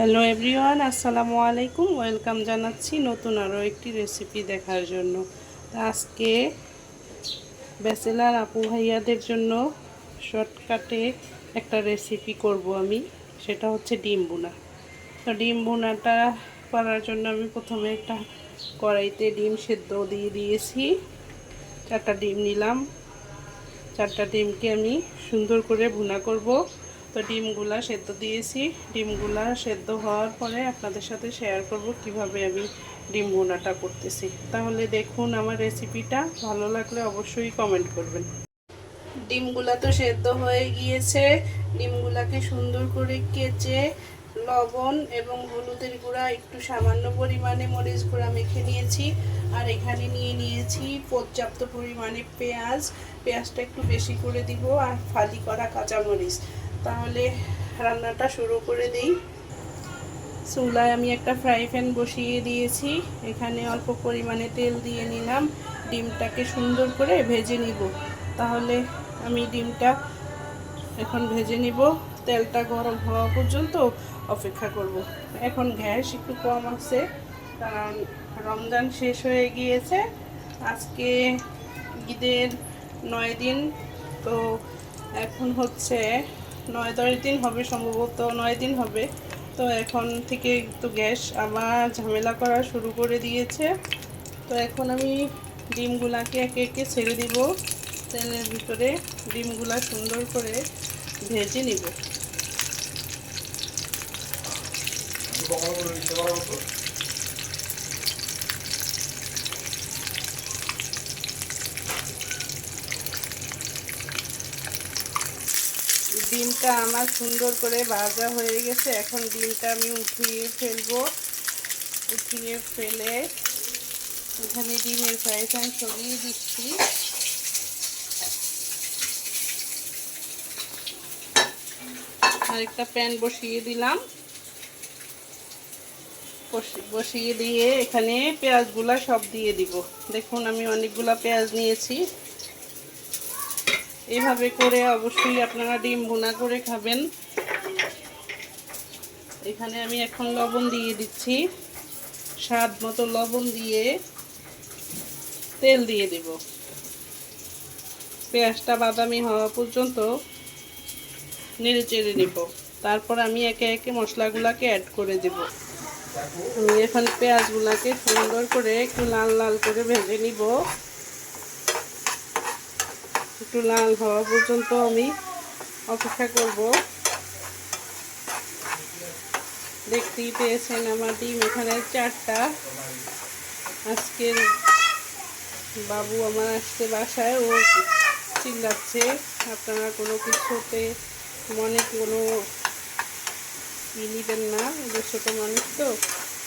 Hello everyone, আসসালামু আলাইকুম। Welcome জানাচ্ছি নতুন আরও একটি রেসিপি দেখার জন্য। আজকে ব্যাচেলার আপু ভাইয়াদের জন্য শর্টকাটে একটা রেসিপি করব আমি, সেটা হচ্ছে ডিম বোনা তো ডিম বোনাটা করার জন্য আমি প্রথমে একটা কড়াইতে ডিম সেদ্ধ দিয়ে দিয়েছি। চারটা ডিম নিলাম। চারটা ডিমকে আমি সুন্দর করে ভুনা করব। তো ডিমগুলা সেদ্ধ দিয়েছি। ডিমগুলা সেদ্ধ হওয়ার পরে আপনাদের সাথে শেয়ার করব কীভাবে আমি ডিম ভুনাটা করতেছি। তাহলে দেখুন আমার রেসিপিটা ভালো লাগলে অবশ্যই কমেন্ট করবেন। ডিমগুলা তো সেদ্ধ হয়ে গিয়েছে। ডিমগুলাকে সুন্দর করে কেচে লবণ এবং হলুদের গুঁড়া, একটু সামান্য পরিমাণে মরিচ গুঁড়া মেখে নিয়েছি। আর এখানে নিয়ে নিয়েছি পর্যাপ্ত পরিমাণে পেঁয়াজ। পেঁয়াজটা একটু বেশি করে দিব আর ফালি করা কাঁচামরিচ। তাহলে রান্নাটা শুরু করে দিই। চুলায় আমি একটা ফ্রাই প্যান বসিয়ে দিয়েছি। এখানে অল্প পরিমাণে তেল দিয়ে নিলাম। ডিমটাকে সুন্দর করে ভেজে নিব। তাহলে আমি ডিমটা এখন ভেজে নিব। তেলটা গরম হওয়া পর্যন্ত অপেক্ষা করব। এখন গ্যাস একটু কম আছে, কারণ রমজান শেষ হয়ে গিয়েছে। আজকে ঈদের নয় দিন, তো এখন হচ্ছে নয় দশ দিন হবে সম্ভবত নয় দিন হবে। তো এখন থেকে একটু গ্যাস, আবার ঝামেলা করা শুরু করে দিয়েছে। তো এখন আমি ডিমগুলাকে একে একে ছেড়ে দিব। তেলের ভিতরে ডিমগুলা সুন্দর করে ভেজে নিব। ডিমটা আমার সুন্দর করে ভাজা হয়ে গেছে। এখন ডিমটা আমি উঠিয়ে ফেলব। উঠিয়ে ফেলে এখানে ডিমের ফ্রাই প্যান সরিয়ে দিচ্ছি। আরেকটা প্যান বসিয়ে দিলাম। বসিয়ে দিয়ে এখানে পেঁয়াজগুলা সব দিয়ে দিব। দেখুন আমি অনেকগুলা পেঁয়াজ নিয়েছি। এভাবে করে অবশ্যই আপনারা ডিম ভুনা করে খাবেন। এখানে আমি এখন লবণ দিয়ে দিচ্ছি। স্বাদ মতো লবণ দিয়ে তেল দিয়ে দেব। পেঁয়াজটা বাদামি হওয়া পর্যন্ত নেড়ে চেড়ে নেব। তারপর আমি একে একে মশলাগুলোকে অ্যাড করে দেব। আমি এখন পেঁয়াজগুলোকে সুন্দর করে একটু লাল লাল করে ভেজে নিব। একটু লাল হওয়া পর্যন্ত আমি অপেক্ষা করব। দেখতেই পেয়েছেন আমার ডিম এখানে চারটা। আজকের বাবু আমার আসছে বাসায়, ও চিল্লাচ্ছে। আপনারা কোনো কিছুতে মনে কোনো ই নিবেন না ছোটো মানুষ তো,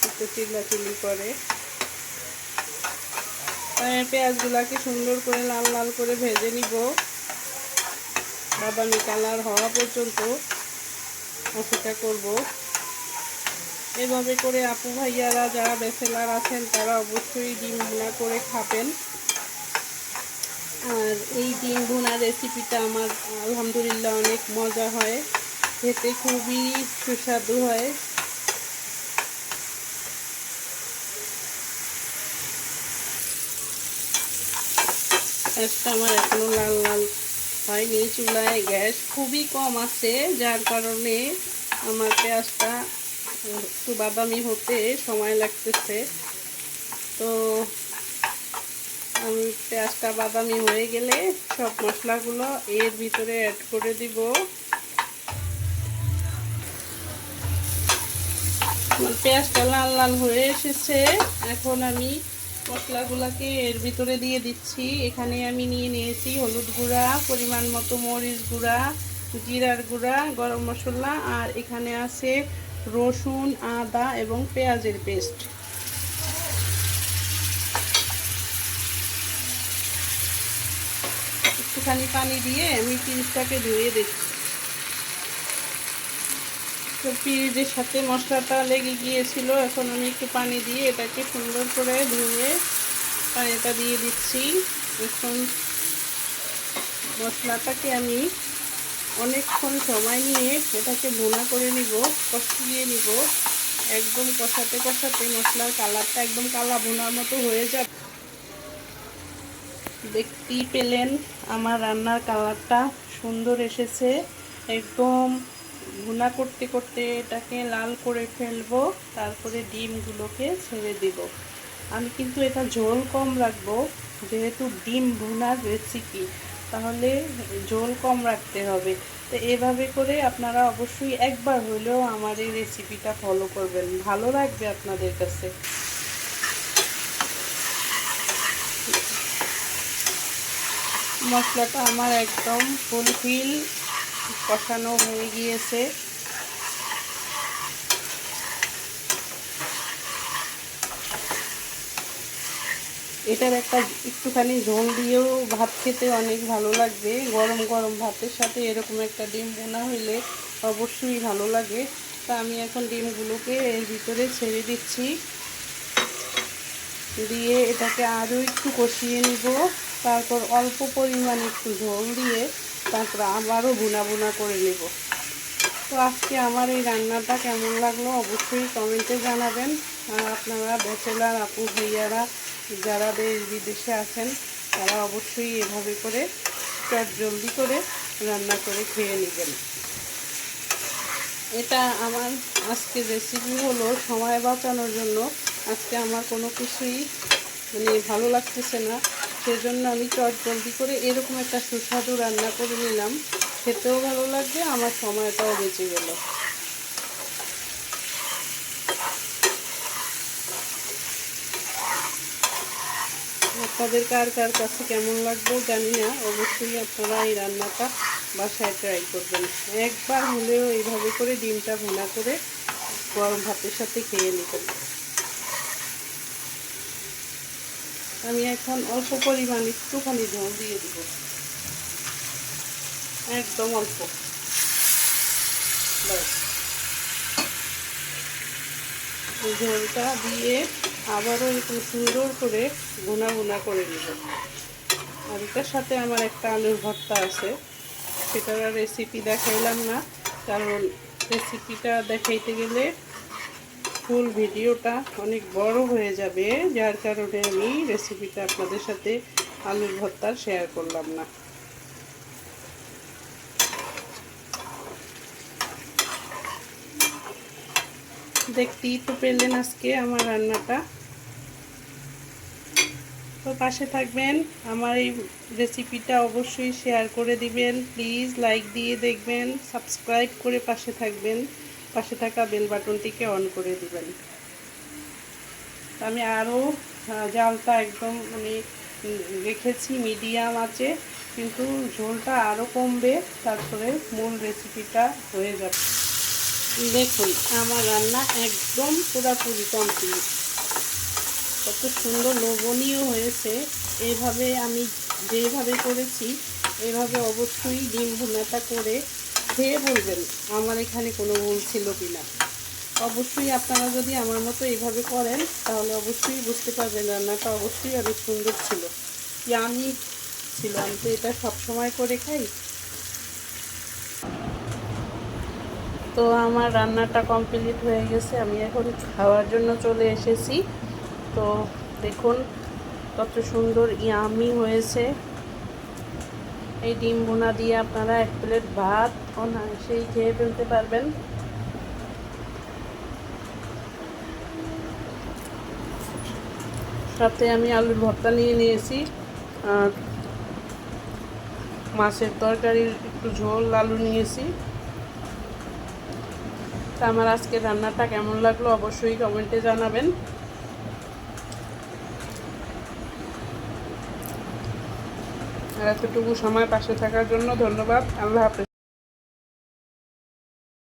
একটু চিল্লাচিল্লি করে। পেঁয়াজগুলাকে সুন্দর করে লাল লাল করে ভেজে নিব। বাদামি কালার হওয়া পর্যন্ত অপেক্ষা করব। এভাবে করে আপু ভাইয়ারা যারা বেসেলার আছেন, তারা অবশ্যই ডিম ভুনা করে খাবেন। আর এই ডিম ভুনা রেসিপিটা আমার আলহামদুলিল্লাহ অনেক মজা হয়। খেতে খুবই সুস্বাদু হয়। গ্যাসটা আমার এখনও লাল লাল হয়নি, চুলায় গ্যাস খুবই কম আছে, যার কারণে আমার পেঁয়াজটা, একটু বাদামি হতে সময় লাগতেছে। তো আমি পেঁয়াজটা বাদামি হয়ে গেলে সব মশলাগুলো এর ভিতরে অ্যাড করে দিব। পেঁয়াজটা লাল লাল হয়ে এসেছে, এখন আমি মশলাগুলোকে এর ভিতরে দিয়ে দিচ্ছি। এখানে আমি নিয়ে নিয়েছি হলুদ গুঁড়া, পরিমাণ মতো মরিচ গুঁড়া, জিরার গুঁড়া, গরম মশলা, আর এখানে আছে রসুন, আদা এবং পেঁয়াজের পেস্ট। একটুখানি পানি দিয়ে আমি পিঁচটাকে ধুয়ে দিচ্ছি পিঁড়ের সাথে মশলাটা লেগে গিয়েছিল, এখন আমি একটু পানি দিয়ে এটাকে সুন্দর করে ধুয়ে পানিটা দিয়ে দিচ্ছি। এখন মশলাটাকে আমি অনেকক্ষণ সময় নিয়ে এটাকে ভুনা করে নিব, কষিয়ে নিব। একদম কষাতে কষাতে মশলার কালারটা একদম কালা ভুনার মতো হয়ে যাবে। দেখতেই পেলেন আমার রান্নার কালারটা সুন্দর এসেছে, একদম ভুনা করতে করতে এটাকে লাল করে ফেলব, তারপরে ডিমগুলোকে ছেড়ে দিব। আমি কিন্তু এটা ঝোল কম রাখব, যেহেতু ডিম ভুনার রেসিপি তাহলে ঝোল কম রাখতে হবে। তো এভাবে করে আপনারা অবশ্যই একবার হলেও আমার এই রেসিপিটা ফলো করবেন। ভালো লাগবে আপনাদের কাছে। মশলাটা আমার একদম ফুলফিল কষানো হয়ে গিয়েছে। এটার একটা একটুখানি ঝোল দিয়েও ভাত খেতে অনেক ভালো লাগবে। গরম গরম ভাতের সাথে এরকম একটা ডিম বোনা হইলে অবশ্যই ভালো লাগে। তা আমি এখন ডিমগুলোকে এর ভিতরে ছেড়ে দিচ্ছি। দিয়ে এটাকে আরও একটু কষিয়ে নিব। তারপর অল্প পরিমাণ একটু ঝোল দিয়ে তারপর আবারও বুনা বুনা করে নেব। তো আজকে আমার এই রান্নাটা কেমন লাগল অবশ্যই কমেন্টে জানাবেন। আর আপনারা ব্যাচেলার আপু ভাইয়ারা যারা দেশ বিদেশে আছেন, তারা অবশ্যই এভাবে করে চট জলদি করে রান্না করে খেয়ে নেবেন। এটা আমার আজকে রেসিপি হলো সময় বাঁচানোর জন্য। আজকে আমার কোনো কিছুই মানে ভালো লাগতেছে না। সেজন্য আমি চটজলদি করে এরকম একটা সুস্বাদু রান্না করে নিলাম। খেতেও ভালো লাগবে, আমার সময়টাও বেঁচে গেল। আপনাদের কার কার কাছে কেমন লাগবে জানি না, অবশ্যই আপনারা এই রান্নাটা বাসায় ট্রাই করবেন। একবার হলেও এইভাবে করে ডিমটা ভুনা করে গরম ভাতের সাথে খেয়ে নেবেন আমি এখন অল্প পরিমাণ একটুখানি ঝোল দিয়ে দিব। একদম অল্প। ঝোলটা দিয়ে আবারও একটু সুন্দর করে গুনা গুনা করে নেব। আর এটার সাথে আমার একটা আলুর ভর্তা আছে। সেটার রেসিপি দেখাইলাম না, কারণ রেসিপিটা দেখাইতে গেলে ফুল ভিডিওটা অনেক বড় হয়ে যাবে, যার কারণে আমি রেসিপিটা আপনাদের সাথে আলুর ভর্তার শেয়ার করলাম না। দেখতেই তো পেলেন আজকে আমার রান্নাটা। তো পাশে থাকবেন, আমার এই রেসিপিটা অবশ্যই শেয়ার করে দিবেন। প্লিজ লাইক দিয়ে দেখবেন সাবস্ক্রাইব করে পাশে থাকবেন। পাশে থাকা বেল বাটনটিকে অন করে দিবেন। আমি আরও জালটা একদম মানে রেখেছি মিডিয়াম আছে, কিন্তু ঝোলটা আরও কমবে, তারপরে মূল রেসিপিটা হয়ে যাবে। দেখুন, আমার রান্না একদম পুরাপুরি কমপ্লিট কত সুন্দর লোভনীয় হয়েছে। এভাবে আমি যেভাবে করেছি, এভাবে অবশ্যই ডিম ভুনাটা করে খেয়ে বলবেন, আমার এখানে কোনো ভুল ছিল কি না অবশ্যই আপনারা যদি আমার মতো এইভাবে করেন, তাহলে অবশ্যই বুঝতে পারবেন রান্নাটা অবশ্যই অনেক সুন্দর ছিল। আমি ছিল, আমি তো এটা সবসময় করে খাই। তো আমার রান্নাটা কমপ্লিট হয়ে গেছে, আমি এখন খাওয়ার জন্য চলে এসেছি। তো দেখুন, কত সুন্দর ইয়ামি হয়েছে। এই ডিম বোনা দিয়ে আপনারা এক প্লেট ভাত অনায়াসেই খেয়ে ফেলতে পারবেন। সাথে আমি আলুর ভর্তা নিয়ে নিয়েছি। আর মাছের তরকারির একটু ঝোল, আলু নিয়েছি। তা আমার আজকে রান্নাটা কেমন লাগল অবশ্যই কমেন্টে জানাবেন। এতটুকু সময় পাশে থাকার জন্য ধন্যবাদ। আল্লাহ হাফেজ।